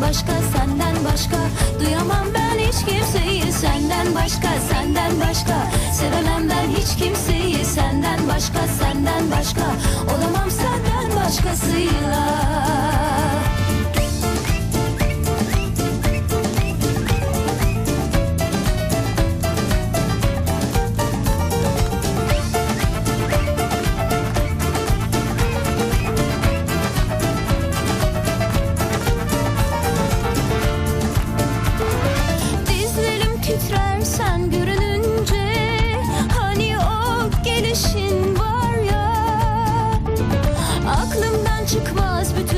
başka senden başka. Duyamam ben hiç kimseyi senden başka senden başka. Sevemem ben hiç kimseyi çıkmaz bütün